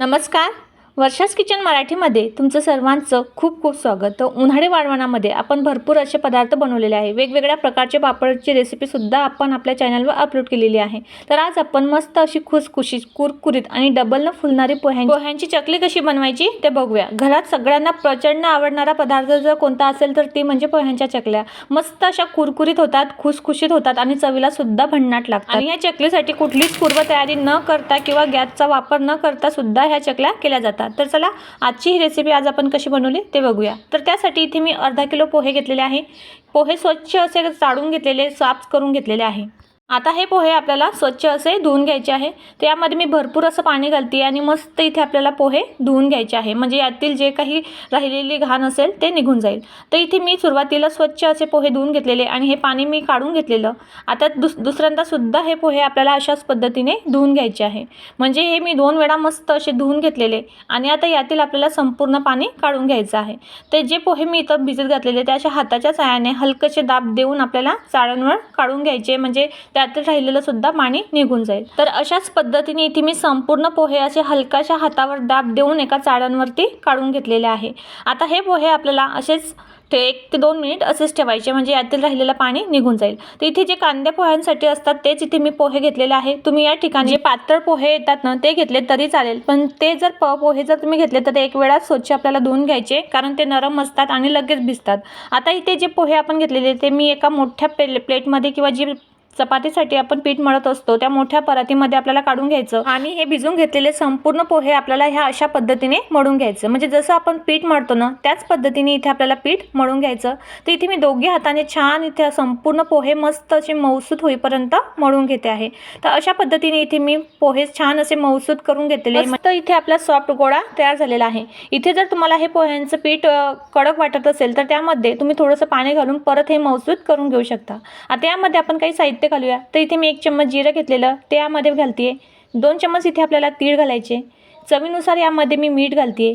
नमस्कार. वर्षास किचन मराठीमध्ये तुमचं सर्वांचं खूप खूप स्वागत. तर उन्हाळी वाळवणामध्ये आपण भरपूर असे पदार्थ बनवलेले आहे. वेगवेगळ्या प्रकारचे पापडची रेसिपीसुद्धा आपण आपल्या चॅनलवर अपलोड केलेली आहे. तर आज आपण मस्त अशी खुसखुशीत कुरकुरीत आणि डबल न फुलणारी पोह्यां पोह्यांची चकली कशी बनवायची ते बघूया. घरात सगळ्यांना प्रचंड आवडणारा पदार्थ जर कोणता असेल तर ती म्हणजे पोह्यांच्या चकल्या. मस्त अशा कुरकुरीत होतात खुसखुशीत होतात आणि चवीला सुद्धा भन्नाट लागतात. आणि या चकलीसाठी कुठलीच पूर्वतयारी न करता किंवा गॅसचा वापर न करता सुद्धा ह्या चकल्या केल्या जातात. तर चला आजची ही रेसिपी आज आपण कशी बनवली ते बघूया. तर त्यासाठी इथे मी अर्धा किलो पोहे घेतलेले आहे. पोहे स्वच्छ असे चाळून घेतलेले साफ करून घेतलेले आहे. आता हे पोहे आपल्याला स्वच्छ असे धुवून घ्यायचे आहे. त्यामध्ये मी भरपूर असं पाणी घालते आणि मस्त इथे आपल्याला पोहे धुवून घ्यायचे आहे. म्हणजे यातील जे काही राहिलेली घाण असेल ते निघून जाईल. तर इथे मी सुरुवातीला स्वच्छ असे पोहे धुवून घेतलेले आणि हे पाणी मी काढून घेतलेलं. आता दुस दुसऱ्यांदासुद्धा हे पोहे आपल्याला अशाच पद्धतीने धुवून घ्यायचे आहे. म्हणजे हे मी दोन वेळा मस्त असे धुवून घेतलेले आणि आता यातील आपल्याला संपूर्ण पाणी काढून घ्यायचं आहे. ते जे पोहे मी इथं भिजत घातलेले ते अशा हाताच्या साहाय्याने हलकसे दाब देऊन आपल्याला चाळणवर काढून घ्यायचे. म्हणजे त्यात राहिलेलं सुद्धा पाणी निघून जाईल. तर अशाच पद्धतीने इथे मी संपूर्ण पोहे असे हलकाशा हातावर दाब देऊन एका चाळणवरती काढून घेतलेले आहे. आता हे पोहे आपल्याला असेच ते एक ते दोन मिनिट असेच ठेवायचे म्हणजे यातील राहिलेलं पाणी निघून जाईल. तर इथे जे कांदे पोह्यांसाठी असतात तेच इथे मी पोहे घेतलेले आहे. तुम्ही या ठिकाणी जे पातळ पोहे येतात ना ते घेतले तरी चालेल. पण ते जर प पोहे जर तुम्ही घेतले तर ते एक वेळा स्वच्छ आपल्याला धुवून घ्यायचे कारण ते नरम असतात आणि लगेच भिजतात. आता इथे जे पोहे आपण घेतलेले ते मी एका मोठ्या प्ले प्लेटमध्ये किंवा जी चपातीसाठी आपण पीठ मळत असतो त्या मोठ्या परातीमध्ये आपल्याला काढून घ्यायचं आणि हे भिजून घेतलेले संपूर्ण पोहे आपल्याला ह्या अशा पद्धतीने मळून घ्यायचं. म्हणजे जसं आपण पीठ मळतो ना त्याच पद्धतीने इथे आपल्याला पीठ मळून घ्यायचं. तर इथे मी दोघी हाताने छान इथे संपूर्ण पोहे मस्त असे मौसूत होईपर्यंत मळून घेते आहे. तर अशा पद्धतीने इथे मी पोहे छान असे मौसूत करून घेतलेले मस्त इथे आपला सॉफ्ट गोळा तयार झालेला आहे. इथे जर तुम्हाला हे पोह्यांचं पीठ कडक वाटत असेल तर त्यामध्ये तुम्ही थोडंसं पाणी घालून परत हे मौसूत करून घेऊ शकता. आता यामध्ये आपण काही साहित्य घालूया. तर इथे मी एक चम्मच जिरं घेतलेलं ते यामध्ये घालते दोन चम्मच इथे आपल्याला तीळ घालायचे. चवीनुसार यामध्ये मी मीठ घालते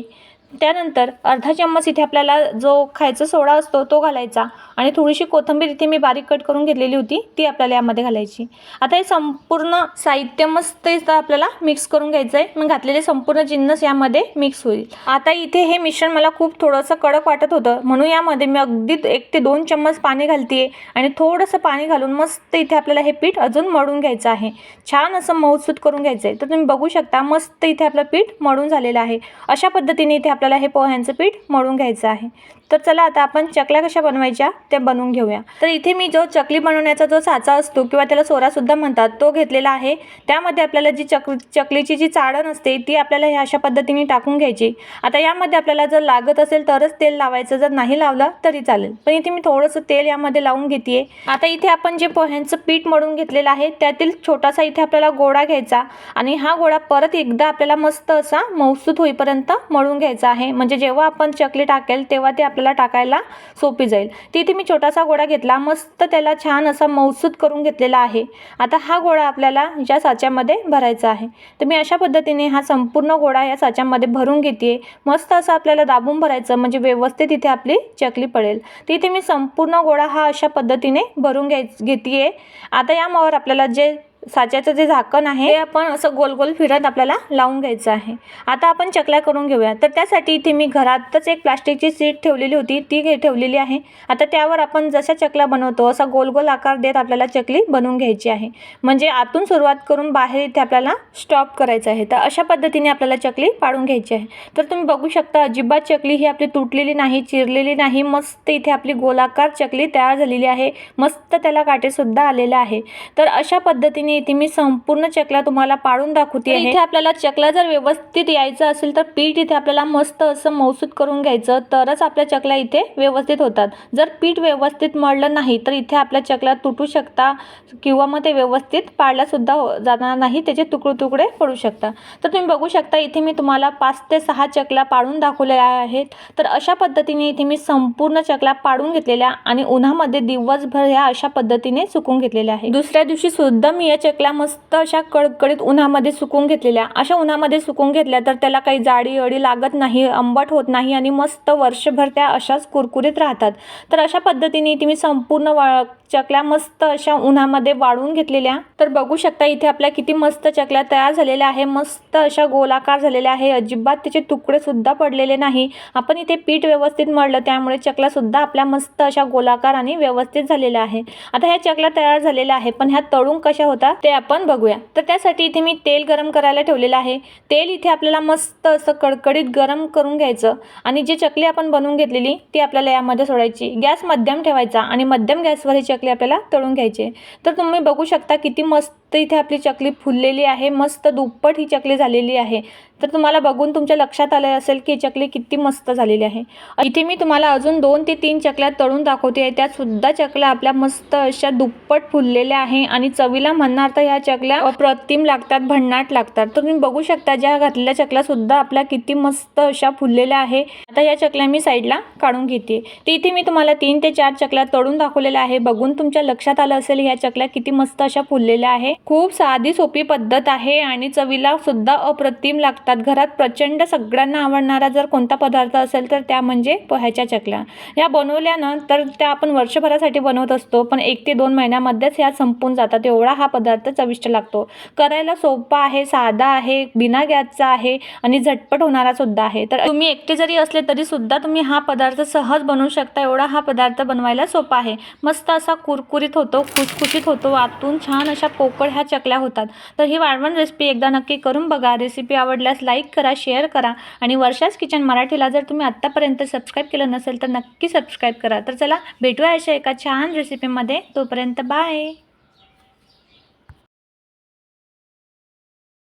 त्यानंतर अर्धा चम्मच इथे आपल्याला जो खायचा सोडा असतो तो घालायचा आणि थोडीशी कोथिंबीर इथे मी बारीक कट करून घेतलेली होती ती आपल्याला यामध्ये घालायची. आता हे संपूर्ण साहित्य मस्त इथं आपल्याला मिक्स करून घ्यायचं आहे मग घातलेले संपूर्ण जिन्नस यामध्ये मिक्स होईल. आता इथे हे मिश्रण मला खूप थोडंसं कडक वाटत होतं. म्हणून यामध्ये मी अगदी एक ते दोन चम्मच पाणी घालते आणि थोडंसं पाणी घालून मस्त इथे आपल्याला हे पीठ अजून मळून घ्यायचं आहे. छान असं मऊसूत करून घ्यायचं आहे तर तुम्ही बघू शकता मस्त इथे आपलं पीठ मळून झालेलं आहे. अशा पद्धतीने इथे आपल्याला हे पोह्यांचं पीठ मळून घ्यायचं आहे. तर चला आता आपण चकल्या कशा बनवायच्या त्या बनवून घेऊया. तर इथे मी जो चकली बनवण्याचा जो साचा असतो किंवा त्याला सोरासुद्धा म्हणतात तो घेतलेला आहे. त्यामध्ये आपल्याला जी चक चकलीची जी चाळण असते ती आपल्याला ह्या अशा पद्धतीने टाकून घ्यायची. आता यामध्ये आपल्याला जर लागत असेल तरच तेल लावायचं जर नाही लावलं तरी चालेल. पण इथे मी थोडंसं तेल यामध्ये लावून घेते आता इथे आपण जे पोह्यांचं पीठ मळून घेतलेलं आहे त्यातील छोटासा इथे आपल्याला गोळा घ्यायचा आणि हा गोळा परत एकदा आपल्याला मस्त असा मौसूत होईपर्यंत मळून घ्यायचा आहे. म्हणजे जेव्हा आपण चकली टाकेल तेव्हा ते आपल्याला टाकायला सोपी जाईल. तिथे मी छोटासा गोळा घेतला. मस्त त्याला छान असा मौसूद करून घेतलेला आहे. आता हा गोळा आपल्याला या साच्यामध्ये भरायचा आहे. तर मी अशा पद्धतीने हा संपूर्ण गोळा या साच्यामध्ये भरून घेते मस्त असं आपल्याला दाबून भरायचं म्हणजे व्यवस्थित इथे आपली चकली पडेल. तिथे मी संपूर्ण गोळा हा अशा पद्धतीने भरून घ्याय घेते आता यामावर आपल्याला जे साच्याचं जे झाकण आहे ते आपण असं गोल गोल फिरत आपल्याला लावून घ्यायचं आहे. आता आपण चकल्या करून घेऊया. तर त्यासाठी इथे मी घरातच एक प्लास्टिकची सीट ठेवलेली होती. ती ठेवलेली आहे. आता त्यावर आपण जशा चकल्या बनवतो असा गोल गोल आकार देत आपल्याला चकली बनवून घ्यायची आहे. म्हणजे आतून सुरुवात करून बाहेर इथे आपल्याला स्टॉप करायचं आहे. तर अशा पद्धतीने आपल्याला चकली पाडून घ्यायची आहे. तर तुम्ही बघू शकता अजिबात चकली ही आपली तुटलेली नाही चिरलेली नाही. मस्त इथे आपली गोलाकार चकली तयार झालेली आहे. मस्त त्याला काटेसुद्धा आलेलं आहे. तर अशा पद्धतीने इथे मी संपूर्ण चकल्या तुम्हाला पाडून दाखवते आहे. इथे आपल्याला चकल्या जर व्यवस्थित यायचं असेल तर पीठ इथे आपल्याला मस्त असं मौसूत करून घ्यायचं तरच आपल्या चकल्या इथे व्यवस्थित होतात. जर पीठ व्यवस्थित मळलं नाही तर इथे आपल्या चकल्या तुटू शकता किंवा मग ते व्यवस्थित पाडल्यासुद्धा हो जाणार नाही त्याचे तुकडे तुकडे पडू शकतात तर तुम्ही बघू शकता इथे मी तुम्हाला पाच ते सहा चकल्या पाडून दाखवलेल्या आहेत. तर अशा पद्धतीने इथे मी संपूर्ण चकल्या पाडून घेतलेल्या आणि उन्हामध्ये दिवसभर ह्या अशा पद्धतीने सुकून घेतलेल्या आहे दुसऱ्या दिवशी सुद्धा मी या चकल्या मस्त अशा कडकडीत उन्हामध्ये सुकून घेतलेल्या. अशा उन्हामध्ये सुकून घेतल्या तर त्याला काही जाडी अडी लागत नाही आंबट होत नाही आणि मस्त वर्षभर त्या अशाच कुरकुरीत राहतात. तर अशा पद्धतीने इथे मी संपूर्ण वा चकल्या मस्त अशा उन्हामध्ये वाळून घेतलेल्या. तर बघू शकता इथे आपल्या किती मस्त चकल्या तयार झालेल्या आहे. मस्त अशा गोलाकार झालेल्या आहे. अजिबात त्याचे तुकडे सुद्धा पडलेले नाही. आपण इथे पीठ व्यवस्थित मळलं त्यामुळे चकल्या सुद्धा आपल्या मस्त अशा गोलाकार आणि व्यवस्थित झालेल्या आहे. आता ह्या चकल्या तयार झालेल्या आहे पण ह्या तळून कशा होता? ते आपण बघूया. तर त्यासाठी इथे मी तेल गरम करायला ठेवलेलं आहे. तेल इथे आपल्याला मस्त असं कडकडीत गरम करून घ्यायचं आणि जी चकली आपण बनवून घेतलेली ती आपल्याला यामध्ये सोडायची. गॅस मध्यम ठेवायचा आणि मध्यम गॅसवर ही चकली आपल्याला तळून घ्यायची तर तुम्ही बघू शकता किती मस्त तर इथे आपली चकली फुललेली आहे. मस्त दुप्पट ही चकली झालेली आहे. तर तुम्हाला बघून तुमच्या लक्षात आलं असेल की चकली किती मस्त झालेली आहे. इथे मी तुम्हाला अजून दोन ते तीन चकल्या तळून दाखवते आहे. त्यातसुद्धा चकल्या आपल्या मस्त अशा दुप्पट फुललेल्या आहे. आणि चवीला म्हणणार तर ह्या चकल्या अप्रतिम लागतात भन्नाट लागतात. तर तुम्ही बघू शकता ज्या घातलेल्या चकल्यासुद्धा आपल्या किती मस्त अशा फुललेल्या आहे. आता या चकल्या मी साईडला काढून घेते. तर इथे मी तुम्हाला तीन ते चार चकल्या तळून दाखवलेल्या आहे. बघून तुमच्या लक्षात आलं असेल ह्या चकल्या किती मस्त अशा फुललेल्या आहे. खूप साधी सोपी पद्धत आहे आणि चवीला सुद्धा अप्रतिम लागतात. घरात प्रचंड सगळ्यांना आवडणारा जर कोणता पदार्थ असेल तर त्या म्हणजे पोह्याच्या चकल्या. ह्या बनवल्यानंतर त्या आपण वर्षभरासाठी बनवत असतो पण एक ते दोन महिन्यामध्येच ह्या संपून जातात. एवढा हा पदार्थ चविष्ट लागतो. करायला सोपा आहे साधा आहे बिना गॅसचा आहे आणि झटपट होणारा सुद्धा आहे. तर तुम्ही एकटे जरी असले तरी सुद्धा तुम्ही हा पदार्थ सहज बनवू शकता. एवढा हा पदार्थ बनवायला सोपा आहे. मस्त असा कुरकुरीत होतो खुसखुशीत होतो आतून छान अशा पोकळ ह्या चकल्या होतात. तर ही वाळवण रेसिपी एकदा नक्की करून बघा. रेसिपी आवडल्यास लाईक करा शेअर करा आणि वर्षाच किचन मराठीला जर तुम्ही आत्तापर्यंत सबस्क्राईब केलं नसेल तर नक्की सबस्क्राईब करा. तर चला भेटूया अशा एका छान रेसिपीमध्ये तोपर्यंत बाय